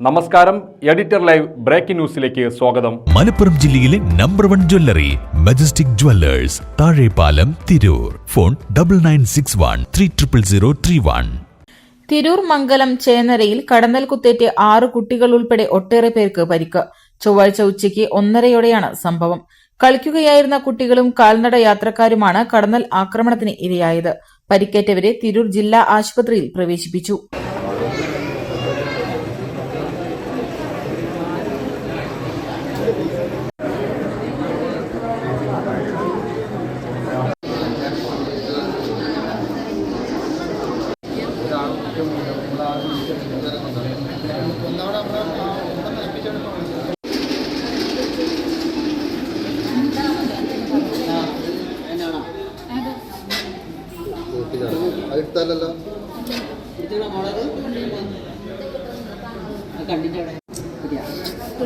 നമസ്കാരം editor live breaking ന്യൂസിലേക്ക് സ്വാഗതം. മലപ്പുറം ജില്ലയിലെ number one jewellery Majestic Jewellers Thazhepalam Tirur. Phone double nine six one three triple zero three one Tirur Mangalam ചേനരയിൽ കടന്നൽ കുത്തേറ്റ് ആറ് കുട്ടികൾ ഉൾപ്പെടെ ഒട്ടേറെ പേർക്ക് പരിക്ക്. ചൊവ്വാഴ്ച ഉച്ചയ്ക്ക് ഒന്നരയോടെയാണ് സംഭവം. കളിക്കുകയായിരുന്ന കുട്ടികളും കാൽനട യാത്രക്കാരുമാണ് കടന്നൽ ആക്രമണത്തിന് ഇരയായത്. പരിക്കേറ്റവരെ തിരൂർ ജില്ലാ ആശുപത്രിയിൽ പ്രവേശിപ്പിച്ചു. അടുത്തല്ലല്ലോ കണ്ടിട്ടവിടെ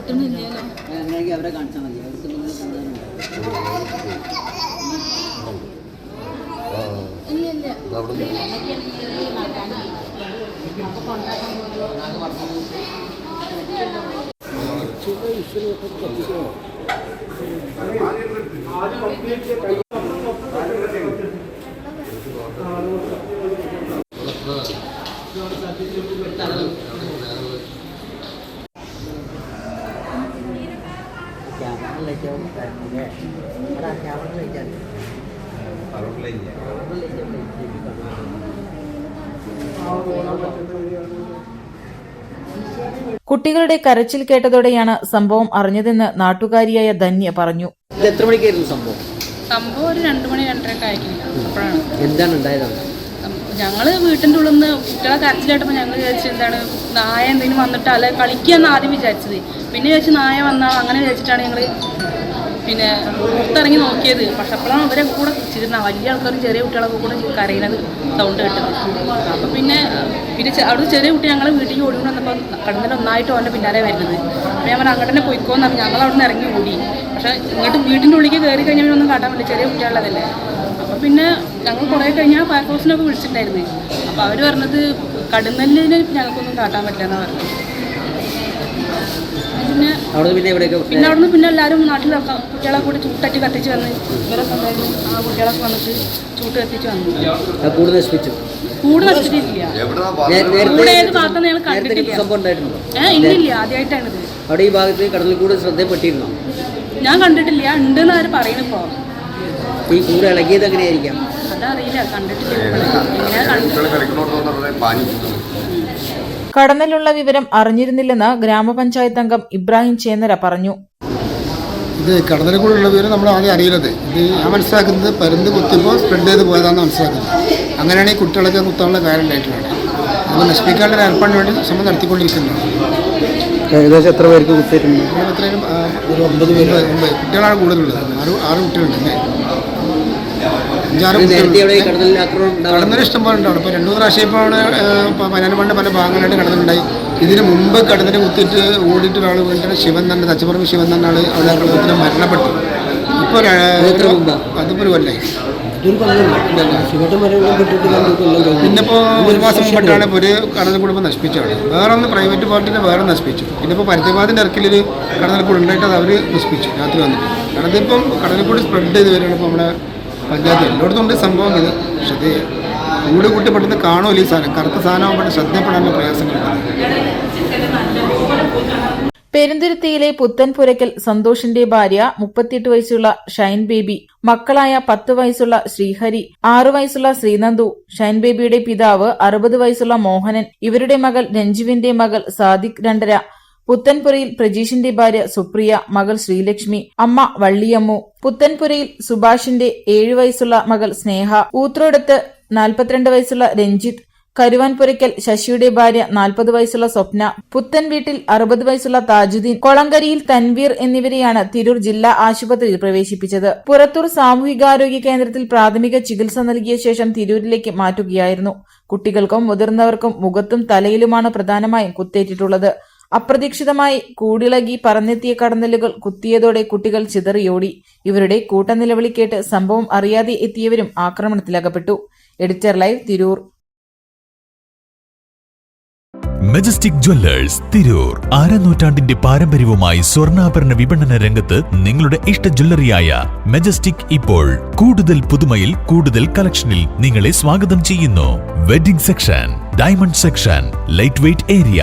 അങ്ങനെയാണെങ്കിൽ അവരെ കാണിച്ചാൽ മതി അവർക്ക് നിങ്ങൾ സമാധാനം അവിടെ ക്യാമറ ലൈറ്റ് ആവും അല്ലേ അവിടെ ക്യാമറ ലൈറ്റ് ആണ് കുട്ടികളുടെ കരച്ചിൽ കേട്ടതോടെയാണ് സംഭവം അറിഞ്ഞതെന്ന് നാട്ടുകാരിയായ ധന്യ പറഞ്ഞു. എത്ര മണിക്കായിരുന്നു സംഭവം? സംഭവം ഒരു രണ്ടു മണി രണ്ടരയൊക്കെ അപ്പോഴാണ്. എന്താണ് ഉണ്ടായത്? ഞങ്ങൾ വീട്ടിന്റെ ഉള്ളിൽ നിന്ന് കുട്ടികളെ കരച്ചിലായിട്ടപ്പോൾ ഞങ്ങൾ വിചാരിച്ചു എന്താണ് നായ എന്തെങ്കിലും വന്നിട്ട് അല്ലെ കളിക്കാന്ന് ആദ്യം വിചാരിച്ചത്. പിന്നെ വിചാരിച്ചു നായ വന്നാൽ അങ്ങനെ വിചാരിച്ചിട്ടാണ് ഞങ്ങൾ പിന്നെ പുറത്തിറങ്ങി നോക്കിയത്. പക്ഷെ അപ്പോഴാണ് അവരെ കൂടെ ചിരുന്ന വലിയ ആൾക്കാരും ചെറിയ കുട്ടികളൊക്കെ കൂടെ കരയുന്നത് സൗണ്ട് കേട്ടത്. അപ്പം പിന്നെ പിന്നെ അവിടുന്ന് ചെറിയ കുട്ടി ഞങ്ങളെ വീട്ടിലേക്ക് ഓടി വന്നപ്പോൾ കടന്നിൽ ഒന്നായിട്ട് അവന്റെ പിന്നാലെ വരുന്നത്. അപ്പം ഞാൻ അങ്ങോട്ട് തന്നെ പോയിക്കോന്ന് പറഞ്ഞു. ഞങ്ങൾ അവിടെ നിന്ന് ഇറങ്ങി ഓടി. പക്ഷെ ഇങ്ങോട്ട് വീട്ടിന്റെ ഉള്ളിൽ കയറി കഴിഞ്ഞാൽ ഒന്നും കാട്ടാൻ പറ്റില്ല. ചെറിയ കുട്ടികളുള്ളതല്ലേ. അപ്പോൾ പിന്നെ ഞങ്ങൾ കുറേ കഴിഞ്ഞാൽ ഫയർഫോഴ്സിനൊക്കെ വിളിച്ചിട്ടുണ്ടായിരുന്നു. അപ്പോൾ അവർ പറഞ്ഞത് കടന്നലിന് ഞങ്ങൾക്കൊന്നും കാട്ടാൻ പറ്റില്ല എന്നാണ് പറഞ്ഞത്. പിന്നെ അവിടെ പിന്നെ എവിടെയൊക്കെ പിന്നെ അവിടുന്ന് പിന്നെ എല്ലാവരും നാട്ടിലൊക്കെ കുട്ടികളെ കൂടി ചൂട്ടറ്റി കത്തിച്ച് വന്ന് ഇവരെ ഉണ്ടായിരുന്നു ആ കുട്ടികളൊക്കെ വന്നിട്ട് ചൂട്ട് കത്തിച്ച് വന്നു. കൂട് നശിപ്പിച്ചു. കൂട് നശിപ്പിച്ചിട്ടില്ല. കൂടെ ഏത് ഭാഗത്താണ് ഞങ്ങൾ കണ്ടിട്ടില്ല. ഈ സംഭവം ഉണ്ടായിട്ടുണ്ടോ ഏഹ് ഇല്ലില്ല ആദ്യമായിട്ടാണിത് അവിടെ ഈ ഭാഗത്ത് കടലിൽ കൂടെ ശ്രദ്ധപ്പെട്ടിരുന്നോ ഞാൻ കണ്ടിട്ടില്ല. ഉണ്ടെന്ന് അവർ പറയണിപ്പോൾ ഈ കൂട് ഇളകിയത് എങ്ങനെയായിരിക്കാം? അതറിയില്ല കണ്ടിട്ടില്ല. കടന്നലുള്ള വിവരം അറിഞ്ഞിരുന്നില്ലെന്ന് ഗ്രാമപഞ്ചായത്ത് അംഗം ഇബ്രാഹിം ചേന്നര പറഞ്ഞു. ഇത് കടന്നൽ കൂടെ ഉള്ള വിവരം നമ്മൾ ആദ്യം അറിയുന്നത് ഇത് ഞാൻ മനസ്സിലാക്കുന്നത് പരുന്ത് കുത്തിയപ്പോൾ സ്പ്രെഡ് ചെയ്ത് പോയതാണെന്ന് മനസ്സിലാക്കുന്നത്. അങ്ങനെയാണ് ഈ കുട്ടികളൊക്കെ കുത്താനുള്ള കാര്യം ഉണ്ടായിട്ടുള്ളത്. അത് നശിപ്പിക്കാനുള്ള ഒരു ഏർപ്പാടിന് വേണ്ടി ശ്രമം നടത്തിക്കൊണ്ടിരിക്കുന്നത് ഏകദേശം എത്ര പേർക്ക് കുത്തിയിട്ടുണ്ട്? എത്രയും ഒരു ഒമ്പത് പേര് ഒമ്പത് കുട്ടികളാണ് കൂടുതലുള്ളത്. ആറ് ആറ് കുട്ടികളുണ്ട് അല്ലേ? അഞ്ചാറ് അവിടെ കടന്നൽ ഇഷ്ടം പോലെ ഉണ്ടാവും ഇപ്പോൾ രണ്ടു പ്രാവശ്യം ഇപ്പോൾ പതിനാലുമണ്ട് പല ഭാഗങ്ങളായിട്ട് കടന്നുണ്ടായി ഇതിന് മുമ്പ് കടന്നിൽ കുത്തിയിട്ട് ഓടിയിട്ട് ഒരാൾ വീണ്ടും ശിവൻ തന്നെ തച്ചപ്പുറം ശിവൻ തന്നെ ആൾ അവിടെ കടന്നത്തിന് മരണപ്പെട്ടു. ഇപ്പോൾ? അതിപ്പോൾ ഒരു കൊല്ലായി. പിന്നെ ഇപ്പോൾ ഒരു മാസം മുമ്പിട്ടാണ് ഇപ്പോൾ ഒരു കടന്നൽ കുടുംബം നശിപ്പിച്ചത്. വേറെ ഒന്ന് പ്രൈവറ്റ് പാർട്ടിനെ വേറെ നശിപ്പിച്ചു. പിന്നെ ഇപ്പോൾ പരസ്യവാദിന്റെ ഇറക്കിലൊരു കടന്നൽ കൂടുണ്ടായിട്ട് അത് അവർ നശിപ്പിച്ചു. രാത്രി വന്നിട്ട്. ഇതിപ്പം കടന്നൽ കൂടി സ്പ്രെഡ് ചെയ്ത് വരികയാണ് ഇപ്പോൾ നമ്മുടെ പഞ്ചായത്ത് എല്ലായിടത്തും ഉണ്ട് സംഭവം ഇത്. ഇത് കൂട് കൂട്ടി പെട്ടെന്ന് കാണുമല്ലോ ഈ സാധനം. കറുത്ത സാധനമാകുമ്പോൾ ശ്രദ്ധപ്പെടാനുള്ള പ്രയാസങ്ങളുണ്ട്. പെരുന്തുരുത്തിയിലെ പുത്തൻപുരയ്ക്കൽ സന്തോഷിന്റെ ഭാര്യ മുപ്പത്തിയെട്ട് വയസ്സുള്ള ഷൈൻ ബേബി മക്കളായ പത്ത് വയസ്സുള്ള ശ്രീഹരി ആറു വയസ്സുള്ള ശ്രീനന്ദു ഷൈൻ ബേബിയുടെ പിതാവ് അറുപത് വയസ്സുള്ള മോഹനൻ ഇവരുടെ മകൾ രഞ്ജുവിന്റെ മകൾ സാദിഖ് രണ്ടര പുത്തൻപുരയിൽ പ്രജീഷിന്റെ ഭാര്യ സുപ്രിയ മകൾ ശ്രീലക്ഷ്മി അമ്മ വള്ളിയമ്മു. പുത്തൻപുരയിൽ സുഭാഷിന്റെ ഏഴു വയസ്സുള്ള മകൾ സ്നേഹ. ഊത്രോടത്ത് നാൽപ്പത്തിരണ്ട് വയസ്സുള്ള രഞ്ജിത്ത്. കരുവാൻപുരയ്ക്കൽ ശശിയുടെ ഭാര്യ നാൽപ്പത് വയസ്സുള്ള സ്വപ്ന. പുത്തൻ വീട്ടിൽ അറുപത് വയസ്സുള്ള താജുദ്ദീൻ. കൊളങ്കരിയിൽ തൻവീർ എന്നിവരെയാണ് തിരൂർ ജില്ലാ ആശുപത്രിയിൽ പ്രവേശിപ്പിച്ചത്. പുറത്തൂർ സാമൂഹികാരോഗ്യ കേന്ദ്രത്തിൽ പ്രാഥമിക ചികിത്സ നൽകിയ ശേഷം തിരൂരിലേക്ക് മാറ്റുകയായിരുന്നു. കുട്ടികൾക്കും മുതിർന്നവർക്കും മുഖത്തും തലയിലുമാണ് പ്രധാനമായും കുത്തേറ്റിട്ടുള്ളത്. അപ്രതീക്ഷിതമായി കൂടിളകി പറന്നെത്തിയ കടന്നലുകൾ കുത്തിയതോടെ കുട്ടികൾ ചിതറിയോടി. ഇവരുടെ കൂട്ടനിലവിളി കേട്ട് സംഭവം അറിയാതെ എത്തിയവരും ആക്രമണത്തിലകപ്പെട്ടു. Editor live Tirur. Majestic Jewellers Tirur. അരനൂറ്റാണ്ടിന്റെ പാരമ്പര്യവുമായി സ്വർണാഭരണ വിപണന രംഗത്ത് നിങ്ങളുടെ ഇഷ്ട ജ്വല്ലറിയായ മെജസ്റ്റിക് ഇപ്പോൾ കൂടുതൽ പുതുമയിൽ കൂടുതൽ കളക്ഷനിൽ നിങ്ങളെ സ്വാഗതം ചെയ്യുന്നു. Wedding section diamond section light weight area